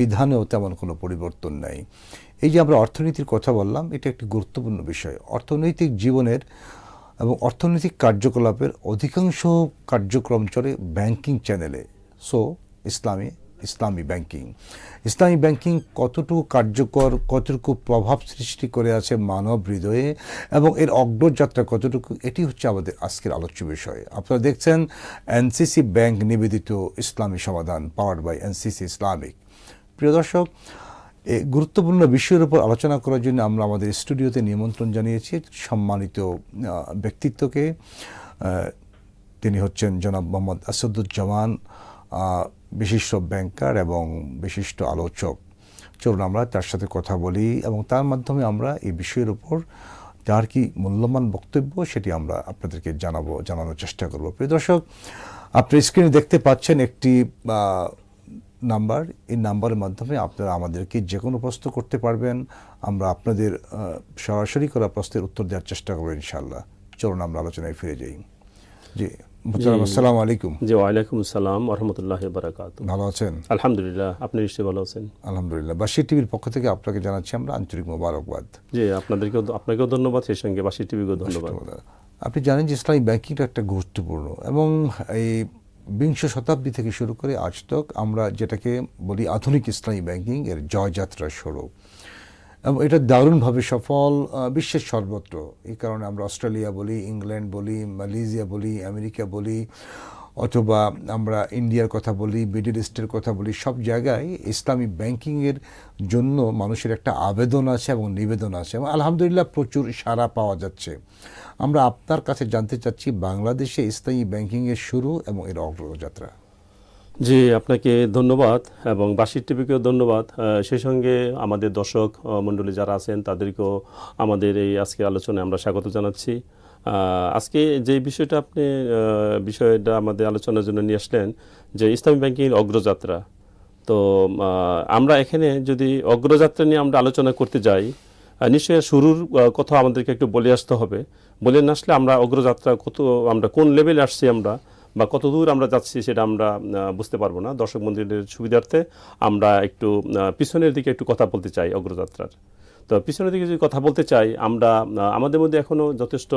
বিধানেও তেমন কোনো পরিবর্তন নাই। এই যে আমরা অর্থনীতির কথা বললাম, এটা একটি গুরুত্বপূর্ণ বিষয়। অর্থনৈতিক জীবনের এবং অর্থনৈতিক কার্যকলাপের অধিকাংশ কার্যক্রম চলে ব্যাংকিং চ্যানেলে। সো, ইসলামী ইসলামী ব্যাংকিং। ইসলামী ব্যাংকিং কতটুকু কার্যকর, কতটুকু প্রভাব সৃষ্টি করে আছে মানব হৃদয়ে এবং এর অগ্রযাত্রা কতটুকু, এটি হচ্ছে আমাদের আজকের আলোচ্য বিষয়। আপনারা দেখছেন এনসিসি ব্যাংক নিবেদিত ইসলামী সমাধান পাওয়ার্ড বাই এনসিসি ইসলামিক প্রিয় দর্শক গুরুত্বপূর্ণ বিষয়ের উপর আলোচনা করার জন্য আমরা আমাদের স্টুডিওতে নিমন্ত্রণ জানিয়েছি সম্মানিত ব্যক্তিত্বকে। তিনি হচ্ছেন জনাব মোহাম্মদ আসাদুজ্জামান বিশিষ্ট ব্যাংকার এবং বিশিষ্ট আলোচক। চলুন আমরা তার সাথে কথা বলি এবং তার মাধ্যমে আমরা এই বিষয়ের উপর যার কি মূল্যবান বক্তব্য সেটি আমরা আপনাদেরকে জানাব, জানানোর চেষ্টা করব। প্রিয় দর্শক, আপনি স্ক্রিনে দেখতে পাচ্ছেন একটি নাম্বার এই নাম্বারের মাধ্যমে আপনারা আমাদেরকে যে কোনো প্রশ্ন করতে পারবেন। আমরা আপনাদের সরাসরি করা প্রশ্নের উত্তর দেওয়ার চেষ্টা করব ইনশাল্লাহ চলুন আমরা আলোচনায় ফিরে যাই। জি আসসালামু আলাইকুম। জি ওয়ালাইকুম আসসালাম রহমতুল্লাহ বারাকাত ভালো আছেন? আলহামদুলিল্লাহ আপনি নিশ্চয়ই ভালো আছেন? আলহামদুলিল্লাহ। বাসি টিভির পক্ষ থেকে আপনাকে জানাচ্ছি আমরা আন্তরিক মোবারকবাদ। জি আপনাদেরকেও আপনাকেও ধন্যবাদ সেই সঙ্গে বাসি টিভিকেও ধন্যবাদ। আপনি জানেন যে ইসলামী ব্যাংকিংটা একটা গুরুত্বপূর্ণ এবং এই বিংশ শতাব্দী থেকে শুরু করে আজ তক আমরা যেটাকে বলি আধুনিক ইসলামী ব্যাংকিং এর জয়যাত্রা শুরু। এবং এটা দারুণভাবে সফল বিশ্বের সর্বত্র। এই কারণে আমরা অস্ট্রেলিয়া বলি, ইংল্যান্ড বলি, মালয়েশিয়া বলি, আমেরিকা বলি অথবা আমরা ইন্ডিয়ার কথা বলি, মিডল ইস্টের কথা বলি, সব জায়গায় ইসলামী ব্যাংকিংয়ের জন্য মানুষের একটা আবেদন আছে এবং নিবেদন আছে এবং আলহামদুলিল্লাহ প্রচুর সাড়া পাওয়া যাচ্ছে। আমরা আপনার কাছে জানতে চাচ্ছি, বাংলাদেশে ইসলামী ব্যাংকিংয়ের শুরু এবং এর অগ্রযাত্রা। জি, আপনাকে ধন্যবাদ এবং বাসির টিভিকেও ধন্যবাদ। সেই সঙ্গে আমাদের দর্শক মণ্ডলী যারা আছেন, তাদেরকেও আমাদের এই আজকের আলোচনায় আমরা স্বাগত জানাচ্ছি। আজকে যে বিষয়টা আপনি বিষয়টা আমাদের আলোচনার জন্য নিয়ে আসলেন, যে ইসলামী ব্যাংকিংয়ের অগ্রযাত্রা। তো আমরা এখানে যদি অগ্রযাত্রা নিয়ে আমরা আলোচনা করতে যাই নিশ্চয়ই শুরুর কথা আমাদেরকে একটু বলে আসতে হবে। বলে না আসলে আমরা অগ্রযাত্রা কত, আমরা কোন লেভেলে আসছি আমরা, বা কত দূর আমরা যাচ্ছি সেটা আমরা বুঝতে পারব না। দর্শক মন্দিরের সুবিধার্থে আমরা একটু পিছনের দিকে একটু কথা বলতে চাই অগ্রযাত্রার। তো পিছনের দিকে যদি কথা বলতে চাই, আমরা আমাদের মধ্যে এখনও যথেষ্ট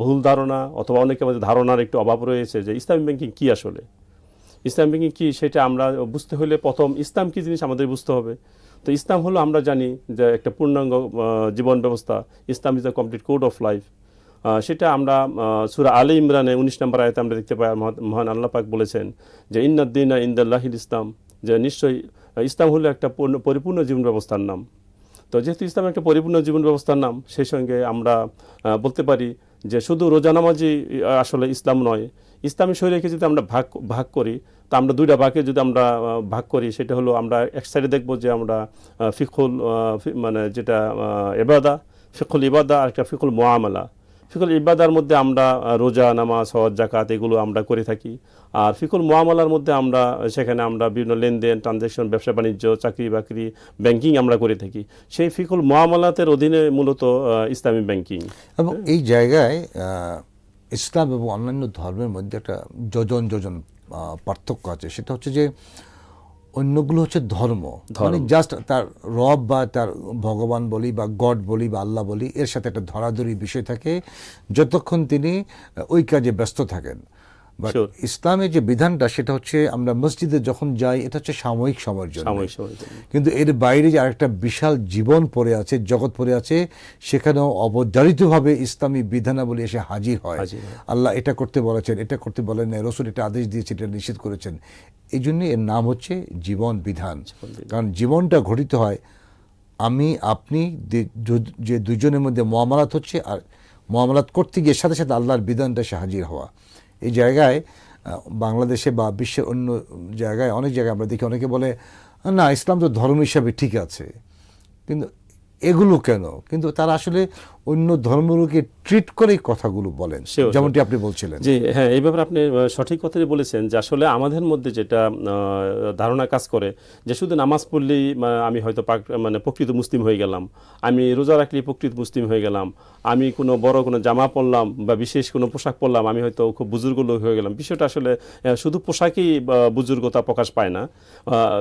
ভুল ধারণা অথবা অনেকের মধ্যে ধারণার একটু অভাব রয়েছে যে ইসলামী ব্যাংকিং কী আসলে? ইসলাম ব্যাংকিং কী সেটা আমরা বুঝতে হলে প্রথম ইসলাম কী জিনিস আমাদের বুঝতে হবে। তো ইসলাম হলো আমরা জানি যে একটা পূর্ণাঙ্গ জীবন ব্যবস্থা। Islam is the complete code of life সেটা আমরা সুরা আলী ইমরানে উনিশ নম্বর আয়তে আমরা দেখতে পাই। মহান আল্লাহ পাক বলেছেন যে, ইন্নাদ্দিন ইন্দাল্লাহিল ইসলাম। যে নিশ্চয়ই ইসলাম হলো একটা পূর্ণ পরিপূর্ণ জীবন ব্যবস্থার নাম। তো যেহেতু ইসলাম একটা পরিপূর্ণ জীবন ব্যবস্থার নাম, সেই সঙ্গে আমরা বলতে পারি যে শুধু রোজা নামাজই আসলে ইসলাম নয়। ইসলামী শরীরকে যদি আমরা ভাগ ভাগ করি, তা আমরা দুইটা ভাগে যদি আমরা ভাগ করি, সেটা হলো আমরা এক সাইডে দেখব যে আমরা ফিকুল মানে যেটা এবাদা ফিকুল ইবাদা আর একটা ফিকুল মোয়ামলা ফিকুল ইবাদার মধ্যে আমরা রোজা, নামাজ, হজ জাকাত এগুলো আমরা করে থাকি। আর ফিকুল মোয়ামলার মধ্যে আমরা, সেখানে আমরা বিভিন্ন লেনদেন, ট্রানজ্যাকশন, ব্যবসা বাণিজ্য, চাকরি বাকরি, ব্যাংকিং আমরা করে থাকি। সেই ফিকুল মোয়ামলাতের অধীনে মূলত ইসলামী ব্যাংকিং। এবং এই জায়গায় ইসলাম এবং অন্যান্য ধর্মের মধ্যে একটা যোজন যোজন পার্থক্য আছে। সেটা হচ্ছে যে অন্যগুলো হচ্ছে ধর্ম। মানে জাস্ট তার রব বা তার ভগবান বলি বা গড বলি বা আল্লাহ বলি এর সাথে একটা ধরাধরি বিষয় থাকে। যতক্ষণ তিনি ওই কাজে ব্যস্ত থাকেন। বাট. ইসলামের যে বিধানটা সেটা হচ্ছে আমরা মসজিদে যখন যাই এটা হচ্ছে সাময়িক সময়ের জন্য। কিন্তু এর বাইরে যে আরেকটা বিশাল জীবন পড়ে আছে জগৎ পড়ে আছে সেখানেও অবধারিতভাবে ইসলামী বিধানাবলী এসে হাজির হয়। আল্লাহ এটা করতে বলেছেন এটা করতে বলেন না রসুল এটা আদেশ দিয়েছে এটা নিষেধ করেছেন। এই জন্য এর নাম হচ্ছে জীবন বিধান। কারণ জীবনটা ঘটিত হয় আমি আপনি যে দুজনের মধ্যে মহামালাত হচ্ছে আর মহামালাত করতে গিয়ে সাথে সাথে আল্লাহর বিধানটা এসে হাজির হওয়া। এই জায়গায় বাংলাদেশে বা বিশ্বের অন্য জায়গায়, অনেক জায়গায় আমরা দেখি, অনেকে বলে, না, ইসলাম তো ধর্ম হিসাবে ঠিক আছে। কিন্তু এগুলো কেন? কিন্তু তারা আসলে অন্য ধর্মগুলোকে ট্রিট করেই কথাগুলো বলেন. যেমনটি আপনি বলছিলেন। জি হ্যাঁ এই ব্যাপারে আপনি সঠিক কথাই বলেছেন যে আসলে আমাদের মধ্যে যেটা ধারণা কাজ করে যে শুধু নামাজ পড়লেই আমি হয়তো পাক- মানে প্রকৃত মুসলিম হয়ে গেলাম আমি রোজা রাখলে প্রকৃত মুসলিম হয়ে গেলাম আমি কোনো বড় কোনো জামা পরলাম বা বিশেষ কোনো পোশাক পরলাম আমি হয়তো খুব বুজুর্গ লোক হয়ে গেলাম। বিষয়টা আসলে শুধু পোশাকেই বুজুর্গতা প্রকাশ পায় না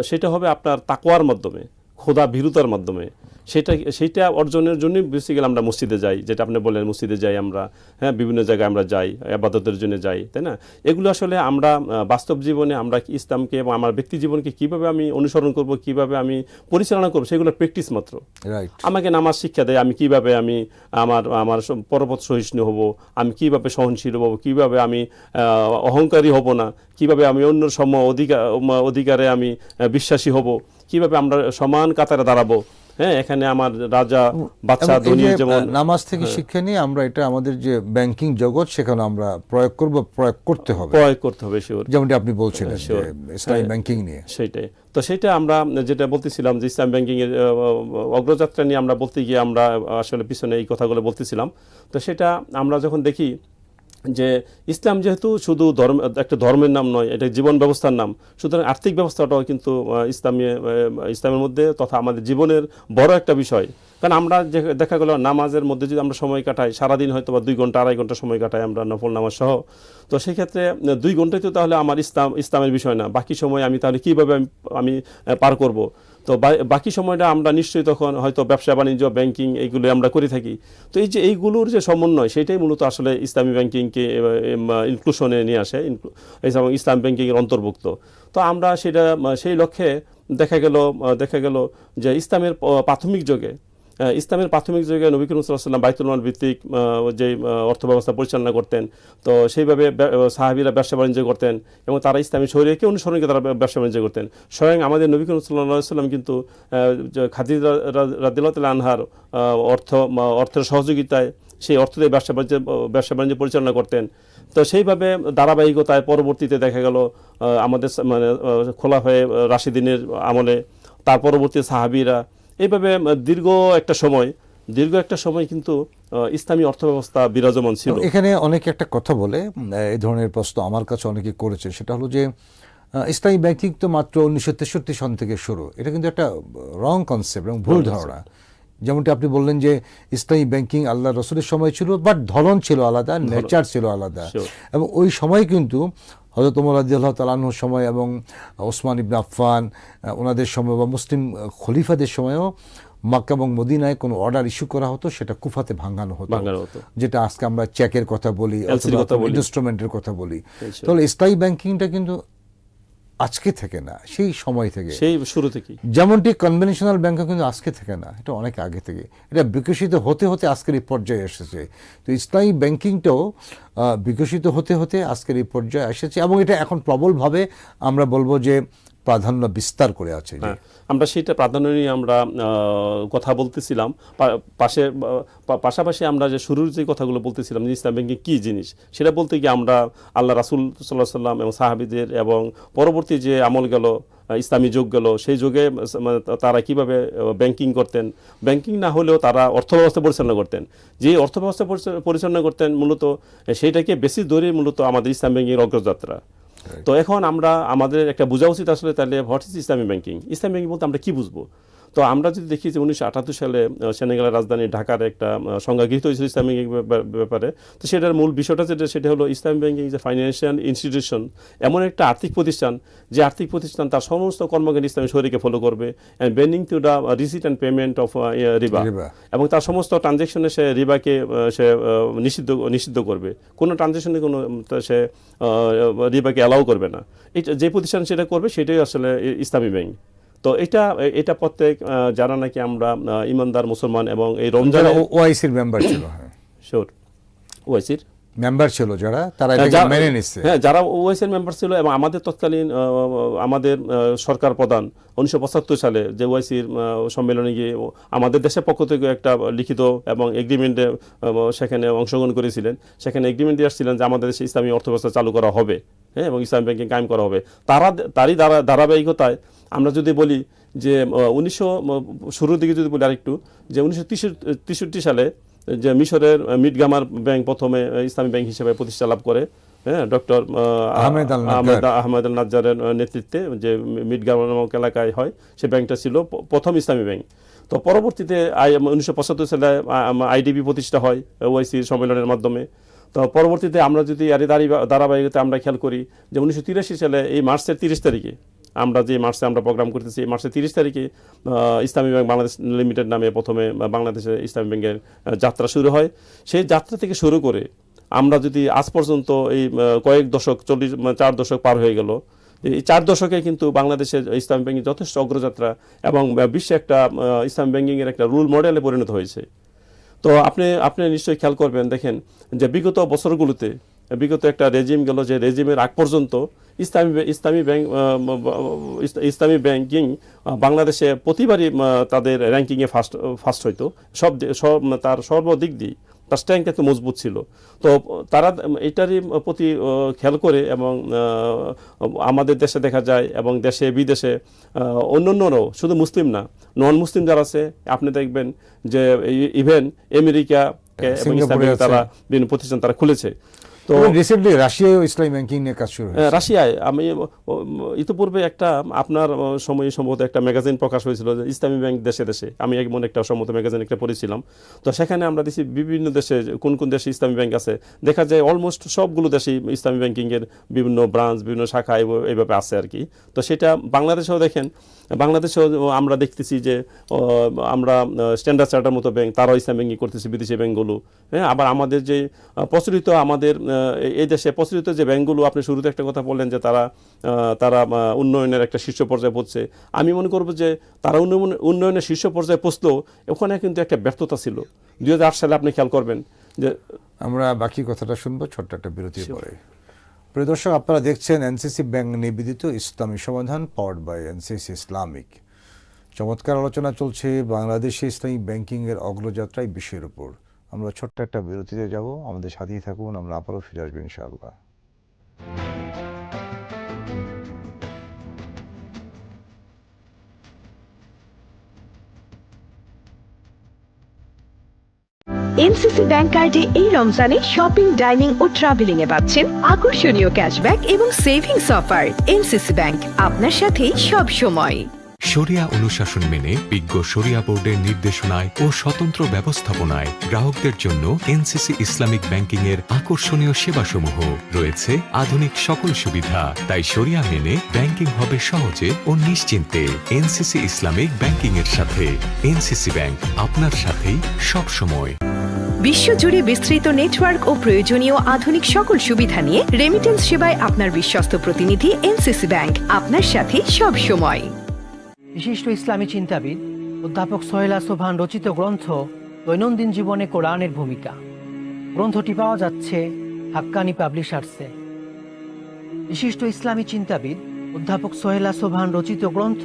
সেটা হবে আপনার তাকোয়ার মাধ্যমে খোদা ভীরুতার মাধ্যমে। সেটা সেইটা অর্জনের জন্যই বেসিক্যালি আমরা মসজিদে যাই যেটা আপনি বললেন মসজিদে যাই আমরা হ্যাঁ বিভিন্ন জায়গায় আমরা যাই আবাদতের জন্য যাই তাই না? এগুলো আসলে আমরা বাস্তব জীবনে আমরা ইসলামকে এবং আমার ব্যক্তি জীবনকে কীভাবে আমি অনুসরণ করব কীভাবে আমি পরিচালনা করব সেগুলো প্র্যাকটিস মাত্র। রাইট আমাকে নামাজ শিক্ষা দেয় আমি কীভাবে আমি আমার আমার পরপথ সহিষ্ণু হব আমি কীভাবে সহনশীল হব কীভাবে আমি অহংকারী হব না কীভাবে আমি অন্য সম অধিকার অধিকারে আমি বিশ্বাসী হব কীভাবে আমরা সমান কাতারে দাঁড়াবো হ্যাঁ এখানে আমার রাজা বাচ্চা ধনী যেমন নামাজ থেকে শিক্ষা নিয়ে আমরা এটা আমাদের যে ব্যাংকিং জগৎ সেখানে আমরা প্রয়োগ করব প্রয়োগ করতে হবে। প্রয়োগ করতে হবে শিওর যেমনটি আপনি বলছিলেন যে Sure. ইসলামী হ্যাঁ। ব্যাংকিং নিয়ে। সেইটাই তো সেটা আমরা যেটা বলতেছিলাম যে ইসলাম ব্যাংকিং এর অগ্রযাত্রা নিয়ে আমরা বলতে গিয়ে আমরা আসলে পিছনে এই কথাগুলো বলতেছিলাম। তো সেটা আমরা যখন দেখি যে ইসলাম যেহেতু শুধু ধর্ম, একটা ধর্মের নাম নয়, এটা জীবন ব্যবস্থার নাম, সুতরাং আর্থিক ব্যবস্থাটাও কিন্তু ইসলামী ইসলামের মধ্যে তথা আমাদের জীবনের বড় একটা বিষয়। কারণ আমরা যে- দেখা গেল নামাজের মধ্যে যদি আমরা সময় কাটাই, সারাদিন হয়তো বা দুই ঘণ্টা, আড়াই ঘণ্টা সময় কাটাই আমরা নফল নামাজ সহ। তো সেক্ষেত্রে দুই ঘন্টায় তো তাহলে আমার ইসলাম, ইসলামের বিষয় না। বাকি সময় আমি তাহলে কীভাবে আমি পার করব? তো বাকি সময়টা আমরা নিশ্চয়ই তখন হয়তো ব্যবসা, বাণিজ্য ব্যাংকিং এইগুলো আমরা করে থাকি। তো এই যে এইগুলোর যে সমন্বয় সেটাই মূলত আসলে ইসলামী ব্যাংকিংকে ইনক্লুশনে নিয়ে আসে। ইসলাম ব্যাংকিংয়ের অন্তর্ভুক্ত। তো আমরা সেটা সেই লক্ষ্যে দেখা গেল দেখা গেল যে ইসলামের প্রাথমিক যুগে ইসলামের প্রাথমিক যুগে নবী করিম সাল্লাম বাইতুল মাল ভিত্তিক যে অর্থ ব্যবস্থা পরিচালনা করতেন। তো সেইভাবে সাহাবীরা ব্যবসা বাণিজ্য করতেন এবং তারা ইসলামী শরীরকে অনুসরণ করে তারা ব্যবসা বাণিজ্য করতেন। স্বয়ং আমাদের নবী করিম কিন্তু খাদিজ রাদিল্লাহ আনহার অর্থ অর্থের সহযোগিতায় সেই অর্থ দিয়ে ব্যবসা বাণিজ্য ব্যবসা বাণিজ্য পরিচালনা করতেন। তো সেইভাবে ধারাবাহিকতায় পরবর্তীতে দেখা গেল আমাদের মানে খোলা হয়ে রাশিদিনের আমলে, তার পরবর্তী সাহাবিরা এইভাবে দীর্ঘ একটা সময় দীর্ঘ একটা সময় কিন্তু ইসলামী অর্থব্যবস্থা বিরাজমান ছিল। এখানে অনেকে একটা কথা বলে এই ধরনের প্রশ্ন আমার কাছে অনেকে করেছে। সেটা হলো যে ইসলামী ব্যাংকিং তো মাত্র উনিশশো তেষট্টি সন থেকে শুরু। এটা কিন্তু একটা রং কনসেপ্ট এবং ভুল ধারণা। যেমনটি আপনি বললেন যে ইসলামী ব্যাংকিং আল্লাহ রসুলের সময় ছিল বাট ধরন ছিল আলাদা নেচার ছিল আলাদা। এবং ওই সময় কিন্তু হজরত ওমর আল্লাহ তালাহুর সময় এবং ওসমান ইবনে আফফান ওনাদের সময় বা মুসলিম খলিফাদের সময়ও মাক্কা এবং মদিনায় কোনো অর্ডার ইস্যু করা হতো সেটা কুফাতে ভাঙানো হতো। যেটা আজকে আমরা চেকের কথা বলি LC কথা বলি। ইনস্ট্রুমেন্টের কথা বলি। তাহলে ইসলামী ব্যাংকিংটা কিন্তু আজকে থেকে না সেই সময় থেকে। সেই শুরু থেকে যেমনটি কনভেনশনাল ব্যাংক কিন্তু আজকে থেকে না এটা অনেক আগে থেকে। এটা বিকশিত হতে হতে আজকের এই পর্যায়ে এসেছে। তো ইসলামী ব্যাংকিংটাও বিকশিত হতে হতে আজকের এই পর্যায়ে এসেছে এবং এটা এখন প্রবলভাবে আমরা বলব যে প্রাধান্য বিস্তার করে আছে হ্যাঁ আমরা সেটা প্রাধান্য নিয়ে আমরা কথা বলতেছিলাম। পাশে পাশাপাশি আমরা যে শুরুর যে কথাগুলো বলতেছিলাম, যে ইসলাম ব্যাংকিং কী জিনিস, সেটা বলতে গিয়ে আমরা আল্লাহ রাসুল সাল্লাহ সাল্লাম এবং সাহাবিদের এবং পরবর্তী যে আমল গেল ইসলামী যুগ গেল, সেই যুগে মানে তারা কীভাবে ব্যাংকিং করতেন, ব্যাংকিং না হলেও তারা অর্থব্যবস্থা পরিচালনা করতেন। যে অর্থব্যবস্থা পরিচা- পরিচালনা করতেন, মূলত, সেইটাকে বেশি ধরে মূলত আমাদের ইসলাম ব্যাংকিংয়ের অগ্রযাত্রা। তো এখন আমরা, আমাদের একটা বোঝা উচিত আসলে তাহলে what is Islami banking Islami banking বলতে আমরা কি বুঝব? তো আমরা যদি দেখি যে উনিশশো আটাত্তর সালে সেনেগালের রাজধানী ঢাকার একটা সংজ্ঞা গৃহীত হয়েছিল ইসলামিক ব্যাপারে। তো সেটার মূল বিষয়টা যেটা সেটা হলো ইসলাম ব্যাংকিং যে ফাইন্যান্সিয়াল ইনস্টিটিউশন এমন একটা আর্থিক প্রতিষ্ঠান যে আর্থিক প্রতিষ্ঠান তার সমস্ত কর্মকাণ্ড ইসলামী শরীরকে ফলো করবে and bending to the receipt and payment of রিবা। এবং তার সমস্ত ট্রানজ্যাকশনে সে রিবাকে সে নিষিদ্ধ নিষিদ্ধ করবে। কোনো ট্রানজেকশনে কোনো সে রিবাকে অ্যালাউ করবে না। এটা যে প্রতিষ্ঠান সেটা করবে সেটাই আসলে ইসলামী ব্যাংক। তো এটা এটা প্রত্যেক যারা নাকি আমরা ইমানদার মুসলমান এবং এই রমজান ওআইসির মেম্বার ছিল হ্যাঁ। শিওর ওয়াইসির? মেম্বার ছিল যারা তারা এটাকে মেনে নিচ্ছে হ্যাঁ যারা ওএসএর মেম্বার ছিল এবং আমাদের তৎকালীন আমাদের সরকার প্রধান উনিশশো পঁচাত্তর সালে যে ওয়াইসির সম্মেলনে গিয়ে আমাদের দেশের পক্ষ থেকে একটা লিখিত এবং এগ্রিমেন্টে সেখানে অংশগ্রহণ করেছিলেন। সেখানে এগ্রিমেন্ট দিয়ে আসছিলেন যে আমাদের দেশে ইসলামী অর্থব্যবস্থা চালু করা হবে হ্যাঁ এবং ইসলামী ব্যাংকিং কায়েম করা হবে। তারা তারই ধারা ধারাবাহিকতায় আমরা যদি বলি যে উনিশশো শুরুর দিকে যদি বলি আরেকটু যে উনিশশো তেষট্টি সালে যে মিশরের মিডগামার ব্যাংক প্রথমে ইসলামী ব্যাংক হিসেবে প্রতিষ্ঠা লাভ করে হ্যাঁ ডক্টর আহমেদ আল। আহমেদ নাজ্জারের নেতৃত্বে যে মিডগামার নামক এলাকায় হয় সে ব্যাংকটা ছিল প্রথম ইসলামী ব্যাংক তো পরবর্তীতে আই উনিশশো পঁচাত্তর সালে আইডিবি প্রতিষ্ঠা হয় ওআইসি সম্মেলনের মাধ্যমে তো পরবর্তীতে আমরা যদি আর ধারাবাহিকতা আমরা খেয়াল করি যে উনিশশো তিরাশি সালে এই মার্চের তিরিশ তারিখে আমরা যে মার্চে আমরা প্রোগ্রাম করতেছি মার্চের তিরিশ তারিখে ইসলামী ব্যাংক বাংলাদেশ লিমিটেড নামে প্রথমে বাংলাদেশে ইসলামী ব্যাংকের যাত্রা শুরু হয়। সেই যাত্রা থেকে শুরু করে আমরা যদি আজ পর্যন্ত এই কয়েক দশক, চল্লিশ মানে চার দশক পার হয়ে গেল, এই চার দশকে কিন্তু বাংলাদেশের ইসলামী ব্যাংকিং যথেষ্ট অগ্রযাত্রা এবং বিশ্বে একটা ইসলামী ব্যাংকিংয়ের একটা রুল মডেলে পরিণত হয়েছে। তো আপনি আপনি নিশ্চয়ই খেয়াল করবেন, দেখেন যে বিগত বছরগুলোতে বিগত একটা রেজিম গেল যে রেজিমের আগ পর্যন্ত ইসলামী ইসলামী ব্যাংক ইসলামী ব্যাংকিং বাংলাদেশে প্রতিবারই তাদের র্যাঙ্কিংয়ে ফার্স্ট ফার্স্ট হইতো। সব সব তার সর্বদিক দিয়ে তার স্ট্রেংথ এত মজবুত ছিল। তো তারা এটারই প্রতি খেয়াল করে এবং আমাদের দেশে দেখা যায় এবং দেশে বিদেশে অন্য অন্যরাও শুধু মুসলিম না নন মুসলিম যারা আছে আপনি দেখবেন যে ইভেন আমেরিকা এবং আছে। তারা বিভিন্ন প্রতিষ্ঠান তারা খুলেছে। তো রিসেন্টলি রাশিয়ায় ইসলামী ব্যাংকিং নিয়ে কাজ শুরু হয়েছে। রাশিয়ায় আমি ইতিপূর্বে একটা আপনার সময়ে সম্ভবত একটা ম্যাগাজিন প্রকাশ হয়েছিল যে ইসলামী ব্যাংক দেশে দেশে। আমি এমন একটা সম্মত ম্যাগাজিন একটা পড়েছিলাম। তো সেখানে আমরা দেখি বিভিন্ন দেশে কোন কোন দেশে ইসলামী ব্যাংক আছে। দেখা যায় অলমোস্ট সবগুলো দেশেই ইসলামী ব্যাংকিংয়ের বিভিন্ন ব্রাঞ্চ বিভিন্ন শাখা এইভাবে আছে আর কি। তো সেটা বাংলাদেশেও দেখেন বাংলাদেশেও আমরা দেখতেছি যে আমরা স্ট্যান্ডার্ড চার্টার মতো ব্যাংক তারাও ইসলাম ব্যাংকিং করতেছে বিদেশি ব্যাংকগুলো। হ্যাঁ আবার আমাদের যে প্রচলিত আমাদের এই দেশে প্রচলিত যে ব্যাংকগুলো আপনি শুরুতে একটা কথা বললেন যে তারা তারা উন্নয়নের একটা শীর্ষ পর্যায়ে পড়ছে। আমি মনে করব যে তারা উন্নয়ন উন্নয়নের শীর্ষ পর্যায়ে পৌঁছলেও ওখানে কিন্তু একটা ব্যর্থতা ছিল। দু হাজার আট সালে আপনি খেয়াল করবেন যে আমরা বাকি কথাটা শুনব ছোট্ট একটা বিরতির পরে। প্রিয় দর্শক, আপনারা দেখছেন এনসিসি ব্যাংক নিবেদিত ইসলামী সমাধান পাওয়ার্ড বাই এনসিসি ইসলামিক। চমৎকার আলোচনা চলছে বাংলাদেশে ইসলামী ব্যাংকিংয়ের অগ্রযাত্রায় বিষয়ের উপর। আমরা ছোট্ট একটা বিরতিতে যাব। আমাদের সাথেই থাকুন, আমরা আবারও ফিরে আসব ইনশাআল্লাহ। এনসিসি ব্যাংক কার্ডে এই রমজানে শপিং, ডাইনিং ও ট্রাভেলিং এ পাচ্ছেন আকর্ষণীয় ক্যাশব্যাক এবং সেভিংস অফার এনসিসি ব্যাংক, আপনার সাথেই সব সময়। শরিয়া অনুশাসন মেনে বিজ্ঞ শরিয়া বোর্ডের নির্দেশনায় ও স্বতন্ত্র ব্যবস্থাপনায় গ্রাহকদের জন্য এনসিসি ইসলামিক ব্যাংকিং এর আকর্ষণীয় সেবাসমূহ। রয়েছে আধুনিক সকল সুবিধা, তাই শরিয়া মেনে ব্যাংকিং হবে সহজে ও নিশ্চিন্তে এনসিসি ইসলামিক ব্যাংকিং এর সাথে। এনসিসি ব্যাংক, আপনার সাথেই সব সময়। বিশ্বজুড়ে বিস্তৃত নেটওয়ার্ক ও প্রয়োজনীয় আধুনিক সকল সুবিধা নিয়ে রেমিটেন্স সেবায় আপনার বিশ্বস্ত প্রতিনিধি এনসিসি ব্যাংক, আপনার সাথে সব সময়। বিশিষ্ট ইসলামী চিন্তাবিদ, অধ্যাপক সোহেলা সোভান রচিত গ্রন্থ দৈনন্দিন জীবনে কোরআনের ভূমিকা। গ্রন্থটি পাওয়া যাচ্ছে হাক্কানি পাবলিশার্সে। বিশিষ্ট ইসলামী চিন্তাবিদ, অধ্যাপক সোহেলা সোভান রচিত গ্রন্থ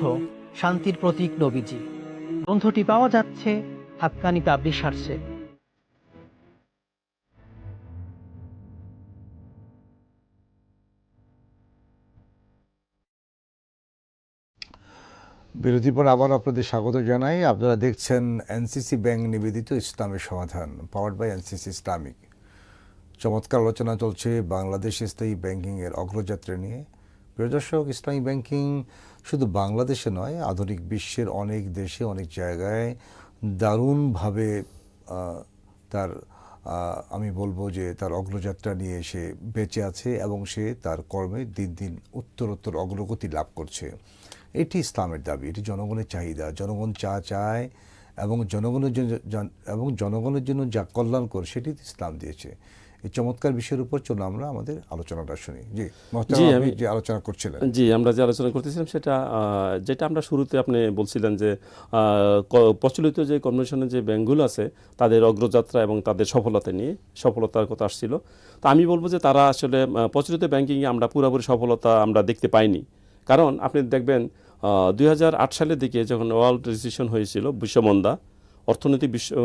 শান্তির প্রতীক নবীজি। গ্রন্থটি পাওয়া যাচ্ছে হাক্কানি পাবলিশার্সে। বিরতির পর আবার আপনাদের স্বাগত জানাই। আপনারা দেখছেন এনসিসি ব্যাংক নিবেদিত ইসলামের সমাধান পাওয়ার্ড বাই এনসিসি ইসলামিক। চমৎকার আলোচনা চলছে বাংলাদেশ স্থায়ী ব্যাংকিংয়ের অগ্রযাত্রা নিয়ে। প্রিয় দর্শক, ইসলামী ব্যাংকিং শুধু বাংলাদেশে নয়, আধুনিক বিশ্বের অনেক দেশে, অনেক জায়গায় দারুণভাবে তার আমি বলব যে তার অগ্রযাত্রা নিয়ে সে বেঁচে আছে এবং সে তার কর্মে দিন দিন উত্তরোত্তর অগ্রগতি লাভ করছে। এটি ইসলামের দাবি এটি জনগণের চাহিদা। জনগণ চা চায় এবং জনগণের জন্য এবং জনগণের জন্য যা কল্যাণকর সেটি ইসলাম দিয়েছে। এই চমৎকার বিষয়ের উপর চলো আমরা আমাদের আলোচনাটা শুনি। জি জি, আমি- যে আলোচনা করছিলাম জি আমরা যে আলোচনা করতেছিলাম সেটা যেটা আমরা শুরুতে আপনি বলছিলেন যে প্রচলিত যে কনভেনশনের যে ব্যাংকগুলো আছে তাদের অগ্রযাত্রা এবং তাদের সফলতা নিয়ে সফলতার কথা আসছিল। তো আমি বলব যে তারা আসলে প্রচলিত ব্যাংকিংয়ে আমরা পুরোপুরি সফলতা আমরা দেখতে পাইনি। কারণ আপনি দেখবেন দুই হাজার আট সালের দিকে যখন ওয়ার্ল্ড রিসিশন হয়েছিল বিশ্বমন্দা অর্থনৈতিক বিশ্ব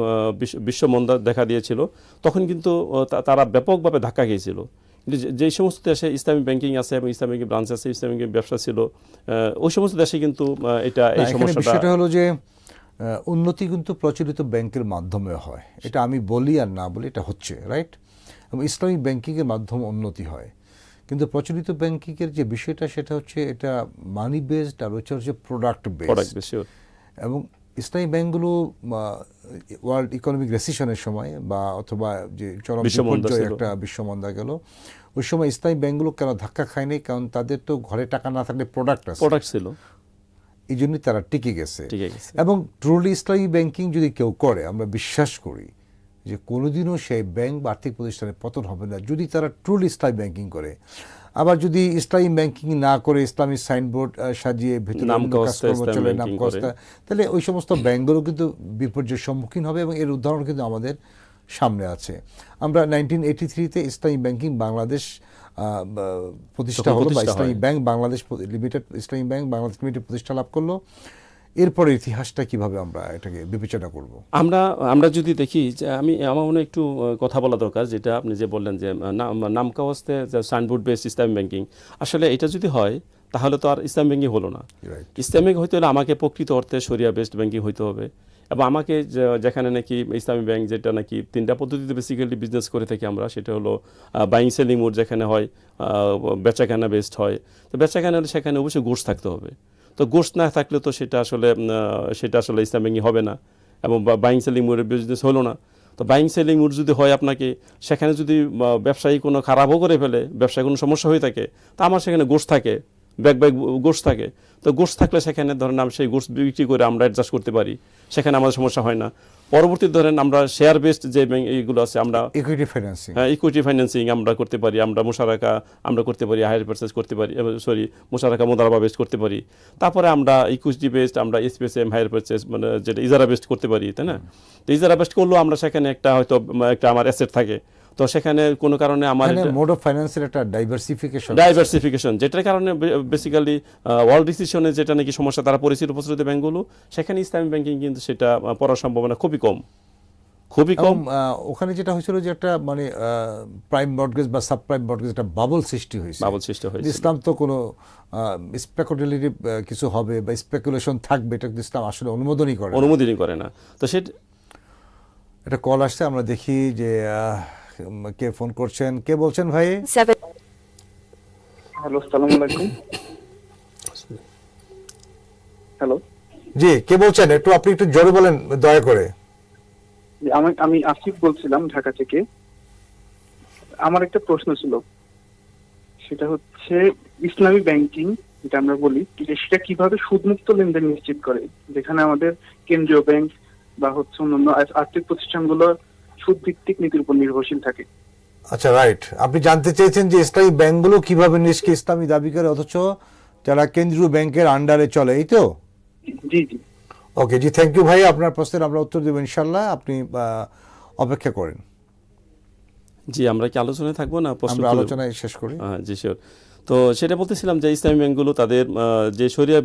বিশ্বমন্দা দেখা দিয়েছিল তখন কিন্তু তারা ব্যাপকভাবে ধাক্কা খেয়েছিল। কিন্তু যে- যেই সমস্ত দেশে ইসলামিক ব্যাংকিং আছে এবং ইসলামিক ব্রাঞ্চ আছে ইসলামিক ব্যবসা ছিল ওই সমস্ত দেশে কিন্তু এটা এই সমস্যাটা হলো যে উন্নতি কিন্তু প্রচলিত ব্যাংকের মাধ্যমে হয়। এটা আমি বলি আর না বলি এটা হচ্ছে রাইট এবং ইসলামিক ব্যাংকিংয়ের মাধ্যমে উন্নতি হয়। কিন্তু প্রচলিত ব্যাংকিংয়ের যে বিষয়টা সেটা হচ্ছে এটা মানি বেসড আর হচ্ছে হচ্ছে প্রোডাক্ট বেসড এবং ইসলামী ব্যাংকগুলো ওয়ার্ল্ড ইকোনমিক রেসিশনের সময় বা অথবা যে চরম। একটা বিশ্বমন্দা গেল ওই সময় ইসলামী ব্যাংকগুলো কেন ধাক্কা খায়নি কারণ তাদের তো ঘরে টাকা না থাকলে প্রোডাক্ট আছে। প্রোডাক্ট ছিল। এই জন্যই তারা টিকে গেছে। টিকে গেছে। এবং ট্রুলি ইসলামী ব্যাংকিং যদি কেউ করে আমরা বিশ্বাস করি যে কোনোদিনও সেই ব্যাংক বা আর্থিক প্রতিষ্ঠানের পতন হবে না যদি তারা ট্রুলি ইসলামী ব্যাংকিং করে। আবার যদি ইসলামী ব্যাংকিং না করে ইসলামী সাইনবোর্ড সাজিয়ে ভিতরে কাজকর্ম চলে নাম কস্তা তাহলে ওই সমস্ত ব্যাংকগুলো কিন্তু বিপর্যয়ের সম্মুখীন হবে এবং এর উদাহরণ কিন্তু আমাদের সামনে আছে। আমরা নাইনটিন এইটি থ্রিতে ইসলামী ব্যাংকিং বাংলাদেশ আহ, প্রতিষ্ঠা হলো বা Islami bank Bangladesh limited Islami bank Bangladesh limited প্রতিষ্ঠা লাভ করল। এরপরে ইতিহাসটা কীভাবে আমরা এটাকে বিবেচনা করব? আমরা আমরা যদি দেখি যে আমি আমার মনে হয় একটু কথা বলা দরকার যেটা আপনি যে বললেন যে আহ, নাম নামকাওয়াস্তে সাইনবোর্ড বেস ইসলামিক ব্যাংকিং আসলে এটা যদি হয় তাহলে তো আর ইসলাম ব্যাংকিং হলো না। রাইট ইসলামিক হইতে হলে আমাকে প্রকৃত অর্থে সরিয়া বেস্ট ব্যাংকিং হইতে হবে। এবং আমাকে যেখানে নাকি ইসলামী ব্যাংক যেটা নাকি তিনটা পদ্ধতিতে বেসিক্যালি বিজনেস করে থাকি আমরা সেটা হলো বাইং সেলিং মোড যেখানে হয় বেচাকেনা বেসড হয়। তো বেচাকেনা হলে সেখানে অবশ্যই গোষ্ঠ থাকতে হবে। তো গোষ্ঠ না থাকলে তো সেটা আসলে সেটা আসলে ইসলাম ব্যাংকিং হবে না এবং বাইং সেলিং মোডের বিজনেস হলো না। তো বাইং সেলিং মোড যদি হয় আপনাকে, সেখানে যদি ব্যবসায়ী কোনো খারাপও করে ফেলে, ব্যবসায় কোনো সমস্যা হয়ে থাকে, তা আমার সেখানে গোষ্ঠ থাকে, ব্যাগ ব্যাগ গোষ্ঠ থাকে। তো গোষ্ঠ থাকলে সেখানে ধরেন আমি সেই গোষ্ঠ বিক্রি করে আমরা অ্যাডজাস্ট করতে পারি, সেখানে আমাদের সমস্যা হয় না। পরবর্তী ধরেন আমরা শেয়ার বেসড যে এইগুলো আছে আমরা ইকুইটি ফাইন্যান্সিং হ্যাঁ ইকুইটি ফাইন্যান্সিং আমরা করতে পারি আমরা মুশারাকা আমরা করতে পারি হায়ার পারচেস করতে পারি সরি মুশারাকা মোদারাবা বেস্ট করতে পারি। তারপরে আমরা ইকুইটি বেসড আমরা এসপিএসএম হায়ার পারচেস মানে যেটা ইজারা বেসড করতে পারি তাই না? তো ইজারা বেস্ট করলেও আমরা সেখানে একটা হয়তো একটা আমার অ্যাসেট থাকে। তো সেখানে কোনো কারণে আমার মোড অফ ফাইন্যান্সের একটা ডাইভার্সিফিকেশন ডাইভার্সিফিকেশন যেটার কারণে বেসিক্যালি ওয়ার্ল্ড ডিসিশনে যেটা নাকি সমস্যা তারা পরিচিত প্রচলিত ব্যাংকগুলো সেখানে ইসলামী ব্যাংকিং কিন্তু সেটা পড়ার সম্ভাবনা খুবই কম। খুবই কম। ওখানে যেটা হয়েছিল যে একটা মানে প্রাইম মর্টগেজ বা সাব প্রাইম মর্টগেজ একটা বাবল সৃষ্টি হয়েছে। বাবল সৃষ্টি হয়েছে। ইসলাম তো কোনো স্পেকুলেটিভ কিছু হবে বা স্পেকুলেশন থাকবে এটা ইসলাম আসলে অনুমোদনই করে অনুমোদনই করে না। তো সেটা একটা কল আসছে আমরা দেখি যে কে ফোন করছেন? কে বলছেন ভাই? হ্যালো সালাম আলাইকুম। হ্যালো জি কে বলছেন? একটু আপনি একটু জোরে বলেন দয়া করে। আমি আমি আসিফ বলছিলাম ঢাকা থেকে। আমার একটা প্রশ্ন ছিল। সেটা হচ্ছে ইসলামী ব্যাংকিং যেটা আমরা বলি যে সেটা কীভাবে সুদমুক্ত লেনদেন নিশ্চিত করে? যেখানে আমাদের কেন্দ্রীয় ব্যাংক বা হচ্ছে অন্যান্য আর্থিক প্রতিষ্ঠানগুলো সুদ ভিত্তিক নীতির উপর নির্ভরশীল থাকে। আচ্ছা রাইট আপনি জানতে চেয়েছেন যে ইসলামী ব্যাংকগুলো কীভাবে নিজকে ইসলামী দাবি করে অথচ যারা কেন্দ্রীয় ব্যাংকের আন্ডারে চলে এই তো? জি জি। ওকে জি থ্যাংক ইউ ভাই। আপনার প্রশ্নের আমরা উত্তর দেবো ইনশাল্লাহ আপনি আহ, অপেক্ষা করেন। জি আমরা কি আলোচনায় থাকব না প্রশ্ন আমরা আলোচনায় শেষ করি। হ্যাঁ জি শিওর তো সেটা বলতেছিলাম যে ইসলামী ব্যাংকগুলো তাদের যে সরিয়া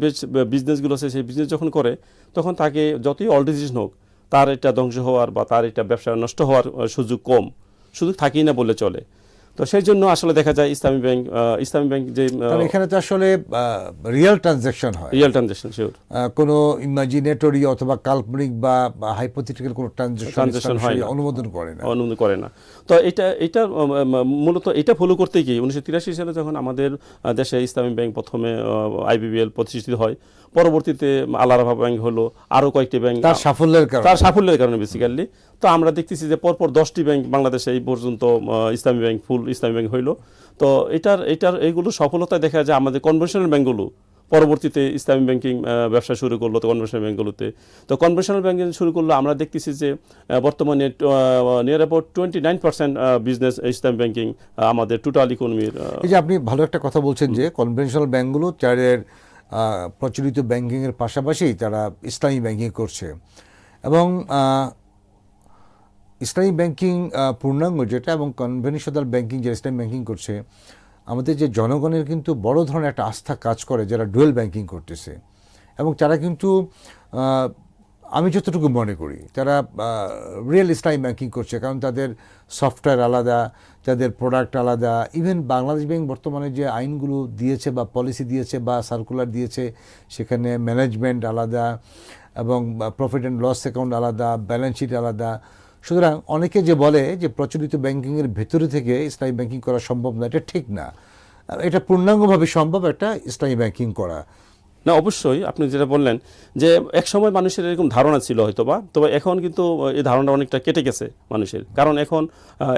বিজনেসগুলো আছে সেই বিজনেস যখন করে তখন তাকে যতই অল ডিসিশন হোক তার এটা ধ্বংস হওয়ার বা তার এটা ব্যবসা নষ্ট হওয়ার সুযোগ কম। সুযোগ থাকেই না বলে চলে। তো সেই জন্য আসলে দেখা যায় ইসলামী ব্যাংক ইসলামী ব্যাংক যে এখানে তো আসলে রিয়েল ট্রানজ্যাকশন হয়। রিয়েল ট্রানজেকশন শিওর কোনো ইমাজিনেটরি অথবা কাল্পনিক বা হাইপোথেটিক্যাল কোনো ট্রানজ্যাকশন হয় অনুমোদন করে না। অনুমোদন করে না। তো এটা এটা মূলত এটা ফলো করতে গিয়ে উনিশশো তিরাশি সালে যখন আমাদের দেশে ইসলামী ব্যাংক প্রথমে আইবিবিএল প্রতিষ্ঠিত হয় পরবর্তীতে আলারাভা ব্যাংক হলো আরও কয়েকটি ব্যাংক তার সাফল্যের কারণে। তার সাফল্যের কারণে বেসিক্যালি তো আমরা দেখতেছি যে পরপর দশটি ব্যাংক বাংলাদেশে এই পর্যন্ত ইসলামী ব্যাংক, ফুল ইসলামী ব্যাংক হইল। তো এটার এটার এইগুলো সফলতা দেখা যায় আমাদের কনভেনশনাল ব্যাংকগুলো। পরবর্তীতে ইসলামী ব্যাংকিং ব্যবসা শুরু করল তো কনভেনশনাল ব্যাংকগুলোতে। তো কনভেনশনাল ব্যাংকিং শুরু করল, আমরা দেখতেছি যে বর্তমানে near about twenty nine percent business Islami banking আমাদের টোটাল ইকোনমির এই যে আপনি ভালো একটা কথা বলছেন যে কনভেনশনাল ব্যাংকগুলো চারের প্রচলিত ব্যাংকিংয়ের পাশাপাশি তারা ইসলামী ব্যাংকিং করছে। এবং ইসলামী ব্যাংকিং পূর্ণাঙ্গ যেটা এবং কনভেনশনাল ব্যাংকিং যে ইসলামী ব্যাংকিং করছে, আমাদের যে জনগণের কিন্তু বড় ধরনের একটা আস্থা কাজ করে যারা ডুয়েল ব্যাংকিং করতেছে। এবং তারা কিন্তু আমি যতটুকু মনে করি, তারা রিয়েল ইসলামিক ব্যাংকিং করছে। কারণ তাদের সফটওয়্যার আলাদা, তাদের প্রোডাক্ট আলাদা। ইভেন বাংলাদেশ ব্যাংক বর্তমানে যে আইনগুলো দিয়েছে বা পলিসি দিয়েছে বা সার্কুলার দিয়েছে, সেখানে ম্যানেজমেন্ট আলাদা এবং প্রফিট অ্যান্ড লস অ্যাকাউন্ট আলাদা ব্যালেন্স শিট আলাদা। সুতরাং অনেকে যে বলে যে প্রচলিত ব্যাংকিংয়ের ভেতরে থেকে ইসলামী ব্যাংকিং করা সম্ভব না, এটা ঠিক না। এটা পূর্ণাঙ্গভাবে সম্ভব একটা ইসলামী ব্যাংকিং করা। না, অবশ্যই আপনি যেটা বললেন যে এক সময় মানুষের এরকম ধারণা ছিল হয়তো বা তবে এখন কিন্তু এই ধারণা অনেকটা কেটে গেছে মানুষের। কারণ এখন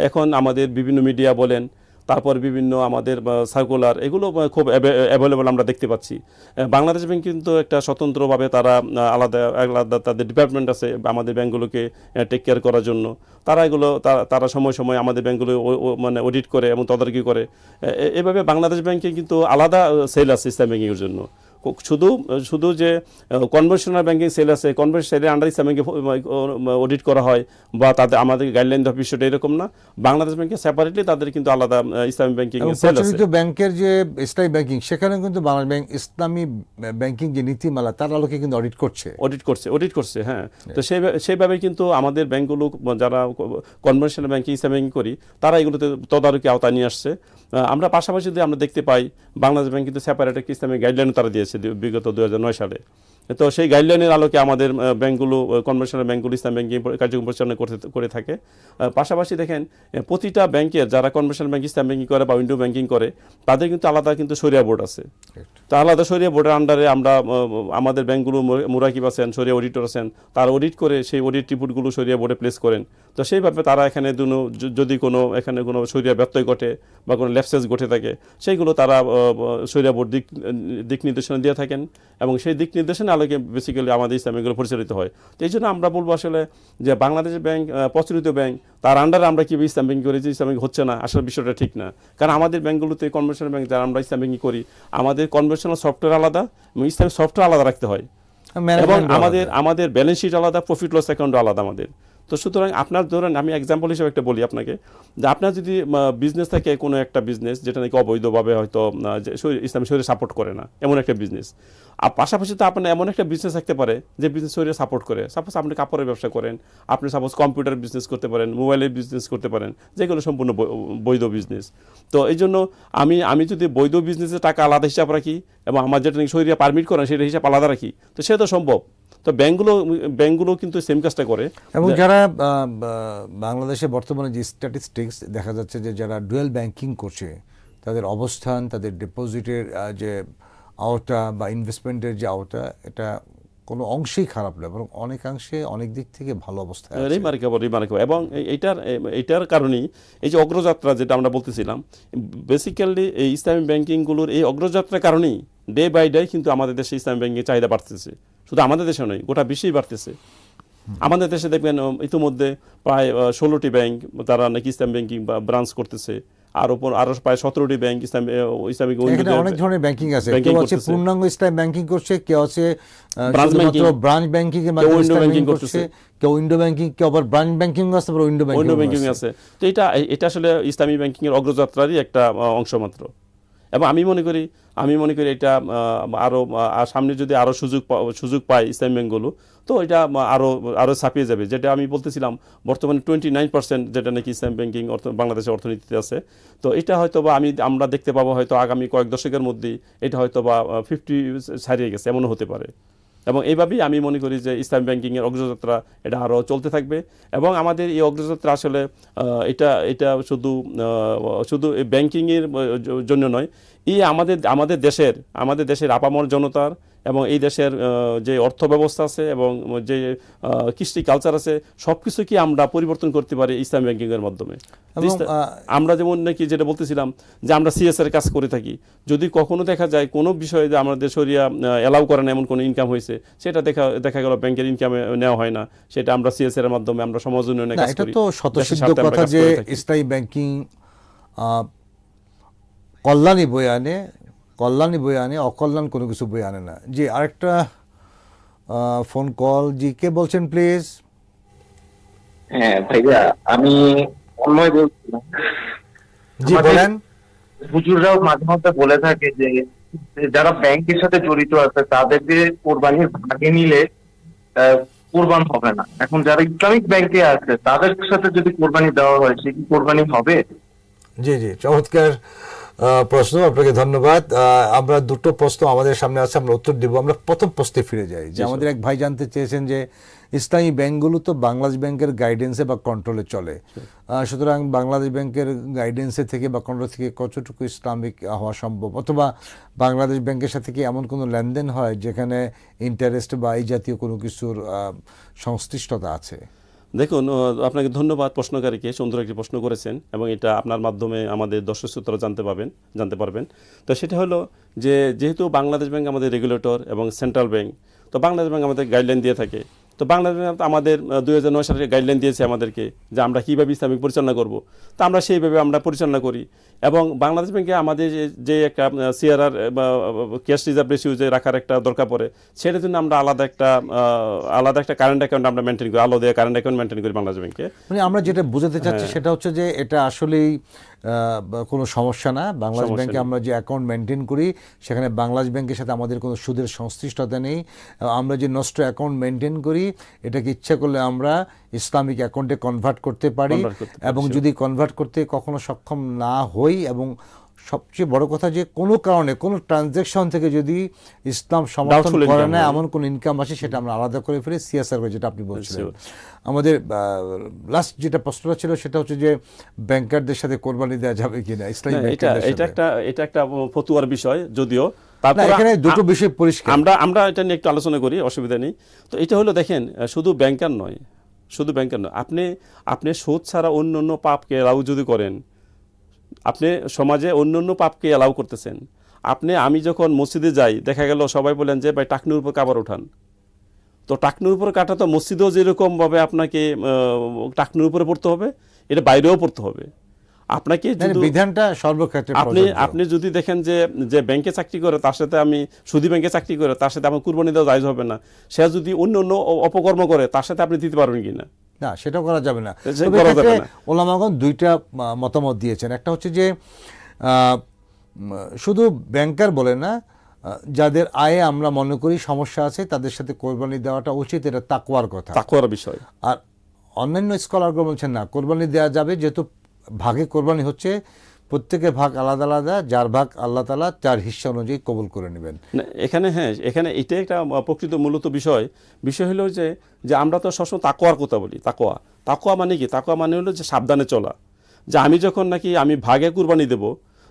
এখন আমাদের বিভিন্ন মিডিয়া বলেন তারপর বিভিন্ন আমাদের সার্কুলার এগুলো খুব অ্যাভেলেবল আমরা দেখতে পাচ্ছি। বাংলাদেশ ব্যাংক কিন্তু একটা স্বতন্ত্রভাবে তারা আলাদা আলাদা তাদের ডিপার্টমেন্ট আছে আমাদের ব্যাংকগুলোকে টেক কেয়ার করার জন্য। তারা এগুলো তারা সময় সময় আমাদের ব্যাংকগুলো মানে অডিট করে এবং তদারকি করে। এভাবে বাংলাদেশ ব্যাংকে কিন্তু আলাদা সেল আছে ইসলাম ব্যাংকিংয়ের জন্য। শুধু শুধু যে কনভেনশনাল ব্যাংকিং সেল আছে কনভেনশন সেলের আন্ডার ইসলাম ব্যাংকে অডিট করা হয় বা তাদের আমাদের গাইডলাইন দেওয়া বিষয়টা এরকম না। বাংলাদেশ ব্যাংকে সেপারেটলি তাদের কিন্তু আলাদা ইসলামী ব্যাংকিং সেল আছে। ব্যাংকের যে ইসলামী ব্যাংকিং সেখানে কিন্তু বাংলাদেশ ব্যাংক ইসলামী ব্যাংকিং যে নীতিমালা তার আলোকে কিন্তু অডিট করছে। অডিট করছে অডিট করছে হ্যাঁ। তো সেই সেইভাবে কিন্তু আমাদের ব্যাংকগুলো যারা কনভেনশনাল ব্যাংকিং ইসলাম ব্যাংকিং করি তারা এগুলোতে তদারকি আওতায় নিয়ে আসছে। আমরা পাশাপাশি যদি আমরা দেখতে পাই বাংলাদেশ ব্যাংক কিন্তু সেপারেট একটা ইসলামিক গাইডলাইন তারা দিয়েছে বিগত দু হাজার নয় সালে। তো সেই গাইডলাইনের আলোকে আমাদের ব্যাংকগুলো কনভেনশনাল ব্যাংকগুলো, ইসলাম ব্যাংকিং কার্যক্রম পরিচালনা করতে, করে থাকে। পাশাপাশি দেখেন প্রতিটা ব্যাংকের যারা কনভেনশনাল ব্যাংক, ইসলাম ব্যাংকিং করে বা উইন্ডো ব্যাংকিং করে, তাদের কিন্তু আলাদা কিন্তু সরিয়া বোর্ড আছে। তো আলাদা সরিয়া বোর্ডের আন্ডারে আমরা আমাদের ব্যাংকগুলো মুরাকিব আছেন সরিয়া অডিটর আছেন, তারা অডিট করে সেই অডিট রিপোর্টগুলো সরিয়া বোর্ডে প্লেস করেন। তো সেইভাবে তারা এখানে যদি কোনো, এখানে কোনো সরিয়া ব্যত্যয় ঘটে বা কোনো ল্যাপসেস ঘটে থাকে, সেইগুলো তারা সরিয়া বোর্ড দিক দিক নির্দেশনা দিয়ে থাকেন এবং সেই দিক নির্দেশনা আলোকে বেসিক্যালি আমাদের ইসলামিকগুলো পরিচালিত হয়। তো এই জন্য আমরা বলব আসলে যে বাংলাদেশ ব্যাংক প্রচলিত ব্যাংক, তার আন্ডারে আমরা কীভাবে ইসলাম ব্যাংকিং করেছি ইসলামিক হচ্ছে না, আসলে বিষয়টা ঠিক না। কারণ আমাদের ব্যাংকগুলোতে কনভেনশনাল ব্যাংক যারা আমরা ইসলাম ব্যাংকিং করি, আমাদের কনভেনশনাল সফটওয়্যার আলাদা এবং ইসলামিক সফটওয়্যার আলাদা রাখতে হয়। এবং আমাদের আমাদের ব্যালেন্স শিট আলাদা প্রফিট লস অ্যাকাউন্ট আলাদা আমাদের। তো সুতরাং আপনার ধরেন আমি এক্সাম্পল হিসেবে একটা বলি আপনাকে, যে আপনার যদি বিজনেস থাকে কোনো একটা বিজনেস যেটা নাকি অবৈধভাবে হয়তো ইসলামী শরীরে সাপোর্ট করে না, এমন একটা বিজনেস আর পাশাপাশি তো আপনার এমন একটা বিজনেস থাকতে পারে যে বিজনেস শরীরে সাপোর্ট করে। সাপোজ আপনি কাপড়ের ব্যবসা করেন, আপনি সাপোজ কম্পিউটার বিজনেস করতে পারেন মোবাইলের বিজনেস করতে পারেন যেগুলো সম্পূর্ণ বৈধ বিজনেস তো এই জন্য আমি আমি যদি বৈধ বিজনেসের টাকা আলাদা হিসাব রাখি এবং আমার যেটা নাকি শরীরে পারমিট করেন সেটা হিসাব আলাদা রাখি, তো সেটা তো সম্ভব। তো ব্যাংকগুলো ব্যাংকগুলো কিন্তু সেম কাজটা করে। এবং যারা বাংলাদেশে বর্তমানে যে স্ট্যাটিস্টিক্স দেখা যাচ্ছে যে যারা ডুয়েল ব্যাংকিং করছে তাদের অবস্থান তাদের ডিপোজিটের যে আওতা বা ইনভেস্টমেন্টের যে আওতা এটা কোনো অংশেই খারাপ নয় বরং অনেকাংশে অনেক দিক থেকে ভালো রিমার্কেবল এবং এই- এইটার এইটার কারণেই এই যে অগ্রযাত্রা যেটা আমরা বলতেছিলাম বেসিক্যালি এই ইসলামী ব্যাংকিংগুলোর এই অগ্রযাত্রার কারণেই ডে বাই ডে কিন্তু আমাদের দেশে ইসলামী ব্যাংকিং চাহিদা বাড়তেছে। শুধু আমাদের দেশে নয় গোটা বিশ্বেই বাড়তেছে। আমাদের দেশে দেখবেন ইতিমধ্যে প্রায় ষোলোটি ব্যাংক তারা নাকি ইসলাম ব্যাংকিং বা ব্রাঞ্চ করতেছে। আর ওপর আরও প্রায় সতেরোটি ব্যাংক ইসলাম ইসলামিক অনেক ধরনের ব্যাংকিং আছে। কেউ আছে। পূর্ণাঙ্গ ইসলাম ব্যাংকিং করছে কেউ আছে ব্রাঞ্চ ব্যাংকিং এর মাধ্যমে ব্যাংকিং করছে কেউ উইন্ডো ব্যাংকিং কেউ আবার ব্রাঞ্চ ব্যাংকিং আছে আবার উইন্ডো ব্যাংকিং আছে। তো এটা এটা আসলে ইসলামী ব্যাংকিং এর অগ্রযাত্রারই একটা অংশ মাত্র। এবং আমি মনে করি, আমি মনে করি এটা আরও সামনে যদি আরও সুযোগ সুযোগ পায় ইসলাম ব্যাঙ্কগুলো তো এটা আরও আরও আরও ছাপিয়ে যাবে। যেটা আমি বলতেছিলাম, বর্তমানে টোয়েন্টি নাইন পার্সেন্ট যেটা নাকি ইসলাম ব্যাঙ্কিং অর্থ, বাংলাদেশের অর্থনীতিতে আছে। তো এটা হয়তো বা আমি, আমরা দেখতে পাবো হয়তো আগামী কয়েক দশকের মধ্যেই, এটা হয়তো বা ফিফটি ছাড়িয়ে গেছে, এমনও হতে পারে। এবং এইভাবেই আমি মনে করি যে ইসলাম ব্যাংকিংয়ের অগ্রযাত্রা এটা আরও চলতে থাকবে। এবং আমাদের এই অগ্রযাত্রা আসলে এটা এটা শুধু শুধু ব্যাংকিংয়ের জন্য নয় এই আমাদের আমাদের দেশের আমাদের দেশের আপামর জনতার এবং এই দেশের যে অর্থ ব্যবস্থা আছে এবং যে কৃষ্টি কালচার আছে সব কিছু কি আমরা পরিবর্তন করতে পারি ইসলাম ব্যাংকিংয়ের মাধ্যমে? আমরা যেমন নাকি যেটা বলতেছিলাম যে আমরা সিএসআর কাজ করে থাকি যদি কখনো দেখা যায় কোনো বিষয়ে যে আমাদের সরিয়া অ্যালাউ করে না এমন কোনো ইনকাম হয়েছে সেটা দেখা দেখা গেল ব্যাংকের ইনকামে নেওয়া হয় না সেটা আমরা সিএসআর এর মাধ্যমে আমরা সমাজ উন্নয়নে কাজ এটা করি। তো দেশের শতসিদ্ধ কথা যে ইসলামী ব্যাংকিং কল্যাণী বই আনে কল্যাণী বই আনে অকল্যাণ কোনো কিছু বই আনে না। জি আরেকটা ফোন কল। জি কে বলছেন প্লিজ? হ্যাঁ ভাইয়া আমি বলছিলাম। জি বলেন। হুজুররাও মাঝে মধ্যে বলে থাকে যে যারা ব্যাংকের সাথে জড়িত আছে তাদের যে কোরবানির ভাগে নিলে কোরবান হবে না। এখন যারা ইসলামিক ব্যাংকে আছে তাদের সাথে যদি কোরবানি দেওয়া হয় সে কি কোরবানি হবে? জি জি চমৎকার। প্রশ্ন, আপনাকে ধন্যবাদ। আমরা দুটো প্রশ্ন আমাদের সামনে আছে, আমরা উত্তর দেব। আমরা প্রথম প্রশ্নে ফিরে যাই। যে আমাদের এক ভাই জানতে চেয়েছেন যে, ইসলামী ব্যাংকগুলো তো বাংলাদেশ ব্যাংকের গাইডেন্সে বা কন্ট্রোলে চলে। সুতরাং বাংলাদেশ ব্যাংকের গাইডেন্সে থেকে বা কন্ট্রোল থেকে কতটুকু ইসলামিক হওয়া সম্ভব? অথবা বাংলাদেশ ব্যাংকের সাথে কি এমন কোনো লেনদেন হয় যেখানে ইন্টারেস্ট বা এই জাতীয় কোনো কিছুর সংশ্লিষ্টতা আছে? দেখুন আপনাকে ধন্যবাদ প্রশ্নকারীকে, সুন্দর একটি প্রশ্ন করেছেন এবং এটা আপনার মাধ্যমে আমাদের দর্শক শ্রোতারা জানতে পাবেন জানতে পারবেন। তো সেটা হলো যে, যেহেতু বাংলাদেশ ব্যাংক আমাদের রেগুলেটর এবং সেন্ট্রাল ব্যাংক, তো বাংলাদেশ ব্যাংক আমাদের গাইডলাইন দিয়ে থাকে। তো বাংলাদেশ আমাদের দুই হাজার নয় সালে গাইডলাইন দিয়েছে আমাদেরকে যে আমরা কীভাবে ইসলামিক পরিচালনা করব। তো আমরা সেইভাবে আমরা পরিচালনা করি। এবং বাংলাদেশ ব্যাংকে আমাদের যে- যে একটা সিআরআর বা ক্যাশ রিজার্ভ রেশিও যে রাখার একটা দরকার পড়ে সেটার জন্য আমরা আলাদা একটা আলাদা একটা কারেন্ট অ্যাকাউন্ট আমরা মেনটেন করি আলো দিয়ে কারেন্ট অ্যাকাউন্ট মেনটেন করি বাংলাদেশ ব্যাংকে। মানে আমরা যেটা বোঝাতে চাচ্ছি হ্যাঁ। সেটা হচ্ছে যে এটা আসলেই কোনো সমস্যা না। বাংলাদেশ ব্যাংকে আমরা যে অ্যাকাউন্ট মেনটেন করি সেখানে বাংলাদেশ ব্যাংকের সাথে আমাদের কোনো সুদের সংশ্লিষ্টতা নেই। আমরা যে নষ্ট অ্যাকাউন্ট মেনটেন করি এটাকে ইচ্ছা করলে আমরা ইসলামিক অ্যাকাউন্টে কনভার্ট করতে পারি Convert করতে পারি, এবং যদি কনভার্ট করতে কখনো সক্ষম না হই এবং সবচেয়ে বড় কথা যে কোনো কারণে কোনো ট্রানজ্যাকশন থেকে যদি ইসলাম সমর্থন করে না এমন কোন ইনকাম আসে সেটা আমরা আলাদা করে ফেলি সিএসআর যেটা আপনি বলছিলেন। আমাদের লাস্ট যেটা প্রশ্নটা ছিল সেটা হচ্ছে যে ব্যাংকারদের সাথে কোরবানি দেওয়া যাবে কিনা ইসলামী এটা এটা একটা এটা একটা ফতুয়ার বিষয় যদিও এখানে দুটো বিষয় পরিষ্কার। আমরা আমরা এটা নিয়ে একটু আলোচনা করি অসুবিধা নেই। তো এটা হলো দেখেন শুধু ব্যাংকার নয় শুধু ব্যাংকার নয় আপনি আপনি সুদ ছাড়া অন্য অন্য পাপকে রাউ যদি করেন আপনি সমাজে অন্য অন্য পাপকে এলাও করতেছেন। আপনি আমি যখন মসজিদে যাই দেখা গেল সবাই বলেন যে ভাই টাকনুর উপর কাবার ওঠান। তো টাকনুর উপর কাটা তো মসজিদেও যেরকম ভাবে আপনাকে টাকনুর উপরে পড়তে হবে এটা বাইরেও পড়তে হবে। আপনাকে বিধানটা সর্বক্ষেত্রে আপনি আপনি যদি দেখেন যে যে ব্যাংকে চাকরি করে তার সাথে আমি সুদী ব্যাংকে চাকরি করে তার সাথে আমার কুরবানি দেওয়া জায়জ হবে না। সে যদি অন্য অন্য অপকর্ম করে তার সাথে আপনি দিতে পারবেন কিনা? না না সেটাও করা যাবে না। ওলামাগন দুইটা মতামত দিয়েছেন। একটা হচ্ছে যে শুধু ব্যাংকার বলে না যাদের আয়ে আমরা মনে করি সমস্যা আছে তাদের সাথে কোরবানি দেওয়াটা উচিত এটা তাকুয়ার কথা। তাকুয়ার বিষয়। আর অন্যান্য স্কলারগুলো বলছেন না কোরবানি দেওয়া যাবে যেহেতু ভাগে কোরবানি হচ্ছে প্রত্যেকের ভাগ আলাদা আলাদা, যার ভাগ আল্লাহ তালা তার হিস্সা অনুযায়ী কবুল করে নেবেন। এখানে হ্যাঁ এখানে এটাই একটা প্রকৃত মূলত বিষয়। বিষয় হলো যে যে আমরা তো সবসময় তাকোয়ার কথা বলি তাকোয়া তাকোয়া মানে কি? তাকোয়া মানে হলো যে সাবধানে চলা। যে আমি যখন নাকি আমি ভাগে কুরবানি দেব,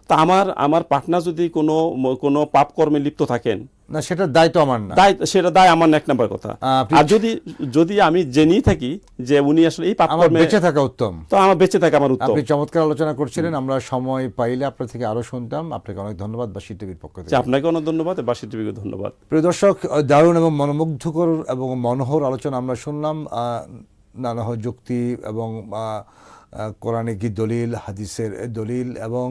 তা আমার আমার পার্টনার যদি কোনো কোনো পাপকর্মে লিপ্ত থাকেন না সেটার দায়িত্ব আমার না। দায় সেটা দায় আমার এক নাম্বার কথা। আর যদি যদি আমি জেনেই থাকি যে উনি আসলে এই পাপ আমার বেঁচে থাকা উত্তম। তো আমার বেঁচে থাকা আমার উত্তম। আপনি চমৎকার আলোচনা করছিলেন আমরা সময় পাইলে আপনার থেকে আরও শুনতাম। আপনাকে অনেক ধন্যবাদ বাসী টিভির পক্ষ থেকে। আপনাকে অনেক ধন্যবাদ বাসী টিভিকে ধন্যবাদ। প্রিয় দর্শক দারুণ এবং মনোমুগ্ধকর এবং মনোহর আলোচনা আমরা শুনলাম। আহ, নানা যুক্তি এবং আহ, কোরআনিক দলিল হাদিসের দলিল এবং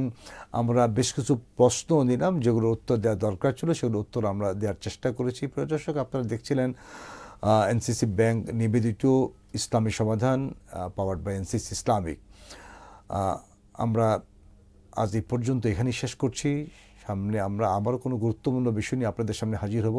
আমরা বেশ কিছু প্রশ্ন নিলাম যেগুলোর উত্তর দেওয়া দরকার ছিল সেগুলো উত্তর আমরা দেওয়ার চেষ্টা করেছি। প্রিয় দর্শক আপনারা দেখছিলেন এনসিসি ব্যাংক নিবেদিত ইসলামী সমাধান পাওয়ার্ড বাই এনসিসি ইসলামিক। আমরা আজ এই পর্যন্ত এখানেই শেষ করছি। সামনে আমরা আবারও কোনো গুরুত্বপূর্ণ বিষয় নিয়ে আপনাদের সামনে হাজির হব।